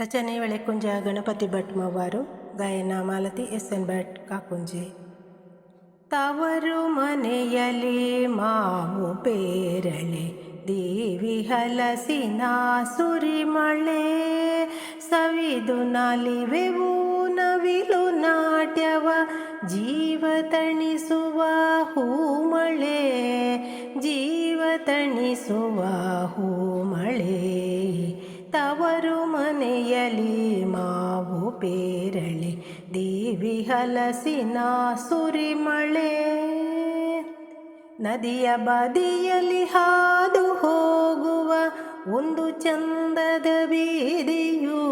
ರಚನೆ ಬೆಳೆಕುಂಜ ಗಣಪತಿ ಭಟ್ ಮವ್ವಾರು ಗಾಯನ Malathi S N Bhat Kakunji. ತವರು ಮನೆಯಲಿ ಮಾವು ಪೇರಳೆ, ದೇವಿ ಹಲಸಿನ ಸುರಿಮಳೆ ಸವಿದು ನಲಿವೆವು ನವಿಲು ನಾಟ್ಯವ, ಜೀವ ತಣಿಸುವ ಹೂಮಳೆ ಜೀವ ತಣಿಸುವ ಹೂಮಳೆ ತವರು ಮನೆಯಲಿ ಮಾವು ಪೇರಳೆ, ದೇವಿ ಹಲಸಿನ ಸುರಿಮಳೆ. ನದಿಯ ಬದಿಯಲ್ಲಿ ಹಾದು ಹೋಗುವ ಒಂದು ಚಂದದ ಬೀದಿಯು,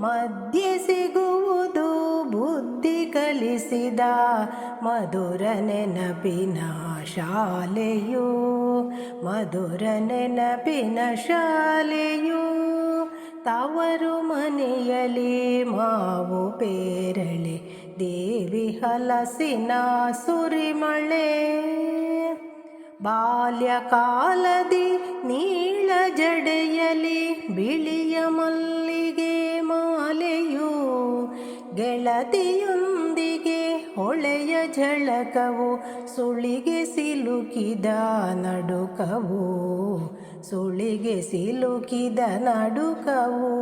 ಮಧ್ಯೆ ಸಿಗುವುದು ಬುದ್ಧಿ ಕಲಿಸಿದ ಮಧುರ ನೆನಪಿನ ಶಾಲೆಯು ಮಧುರ ನೆನಪಿನ ಶಾಲೆಯು. ತವರು ಮನೆಯಲಿ ಮಾವು ಪೇರಳೆ, ದೇವಿ ಹಲಸಿನ ಸುರಿಮಳೆ. ಬಾಲ್ಯಕಾಲದಿ ನೀಳ ಜಡೆಯಲಿ, ಬಿಳಿಯ ಮಲ್ಲಿಗೆ ಮಾಲೆಯು ಗೆಳತಿಯೊಂದಿಗೆ ಹೊಳೆಯ ಝಳಕವು ಸುಳಿಗೆ ಸಿಲುಕಿದ ನಡುಕವು. ಸುಳಿಗೆ ಸಿಲುಕಿದ ನಡುಕವು,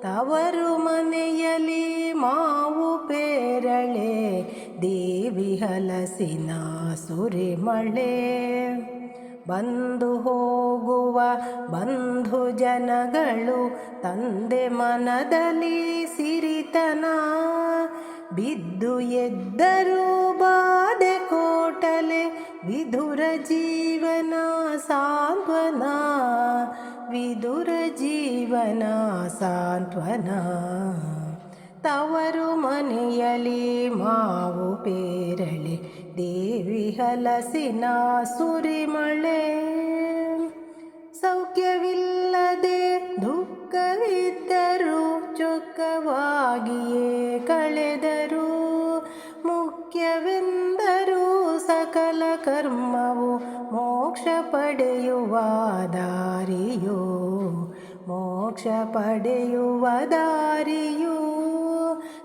ತವರು ಮನೆಯಲಿ ಮಾವು ಪೇರಳೆ, ದೇವಿ ಹಲಸಿನ ಸುರಿಮಳೆ ಬಂದು ಹೋಗುವ ಬಂಧು ಜನಗಳು, ತಂದೆ ಮನದಲ್ಲಿ ಸಿರಿತನ, ಬಿದ್ದು ಎದ್ದರೂ ಬಾಧೆ ಕೋಟಲೆ ವಿಧುರ ಜೀವನ ಸಾಂತ್ವನ ವಿದುರ ಜೀವನ ಸಾಂತ್ವನ ತವರು ಮನೆಯಲಿ ಮಾವು ಪೇರಳೆ ದೇವಿ ಹಲಸಿನ ಸುರಿಮಳೆ ಸೌಖ್ಯವಿಲ್ಲದೆ ಮೋಕ್ಷ ಪಡೆಯುವ ದಾರಿಯು, ಮೋಕ್ಷ ಪಡೆಯುವ ದಾರಿಯು.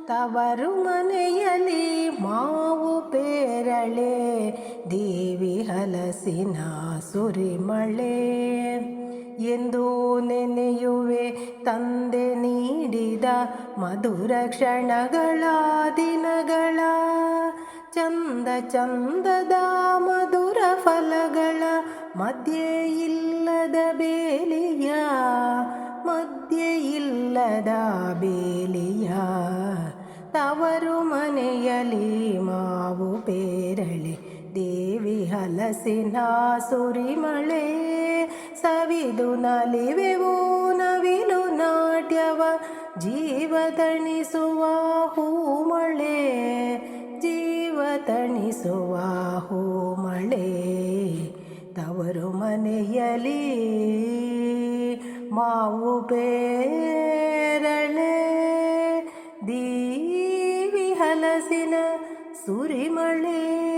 ತವರು ಮನೆಯಲ್ಲಿ ಮಾವು ಪೇರಳೆ, ದೇವಿ ಹಲಸಿನ ಸುರಿಮಳೆ. ಎಂದು ನೆನೆಯುವೆ ತಂದೆ ನೀಡಿದ ಮಧುರ ಕ್ಷಣಗಳ ದಿನಗಳ ಚಂದ ಚಂದದ ಮಧುರ ಫಲಗಳ ಮಧ್ಯೆ ಇಲ್ಲದ ಬೇಲಿಯ, ಮಧ್ಯೆ ಇಲ್ಲದ ಬೇಲಿಯ. ತವರು ಮನೆಯಲಿ ಮಾವು ಪೇರಳೆ, ದೇವಿ ಹಲಸಿನ ಸುರಿಮಳೆ. ಸವಿದು ನಲಿವೆವು ನವಿಲು ನಾಟ್ಯವ, ಜೀವ ತಣಿಸುವ ಹೂಮಳೆ. ಜೀವ ಹೋ ಮಳೆ ತವರು ಮನೆಯಲಿ ಮಾವು ಬೇರಳೆ. ದೀವಿ ಹಲಸಿನ ಸುರಿಮಳೆ